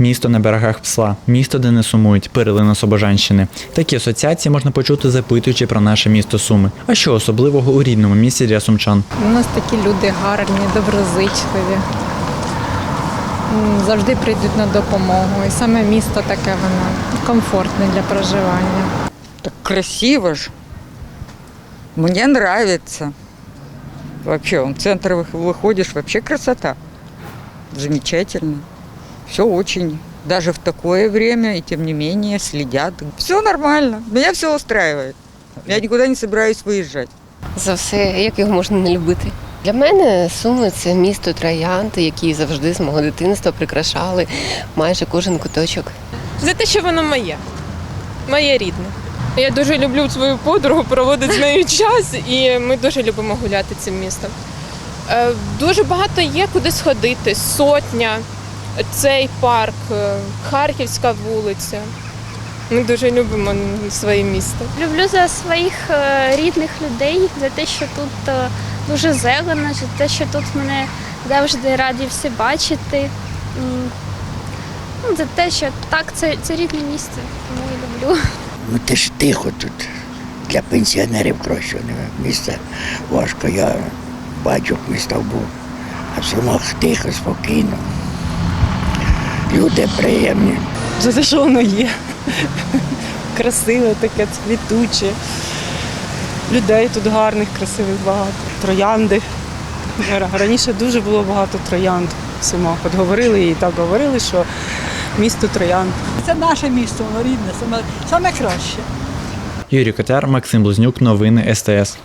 місто на берегах псла, місто, де не сумують, перлина Собожанщини. Такі асоціації можна почути, запитуючи про наше місто Суми. А що особливого у рідному місті для сумчан? У нас такі люди гарні, доброзичливі. Завжди прийдуть на допомогу. І саме місто таке воно комфортне для проживання. Так красиво ж. Мне нравится. Вообще, в центр вы- выходишь, вообще красота. Замечательно. Все очень. Даже в такое время, и тем не менее, следят. Все нормально. Меня все устраивает. Я никуда не собираюсь выезжать. За все, як його можна не любити. Для мене Суми це місто троянд, які завжди з мого дитинства прикрашали майже кожен куточок. За те, що воно моє, моє рідне. Я дуже люблю свою подругу, проводити з нею час, і ми дуже любимо гуляти цим містом. Е, Дуже багато є куди сходити. Сотня, цей парк, е, Харківська вулиця. Ми дуже любимо своє місто. Люблю за своїх е, рідних людей, за те, що тут е, дуже зелено, за те, що тут мене завжди раді всі бачити. Ну, за те, що так, це, це рідне місце, тому і люблю. Ну ти ж тихо тут. Для пенсіонерів кращого. Місце важко. Я бачу міста був. А в Сумах тихо, спокійно. Люди приємні. за те, що воно є. Красиве, таке цвітуче. Людей тут гарних, красивих багато. Троянди. Раніше дуже було багато троянд в Сумах. От говорили і так говорили, що місто троянд. Це наше місто, воно рідне, саме, саме краще. Юрій Котяр, Максим Близнюк, новини СТС.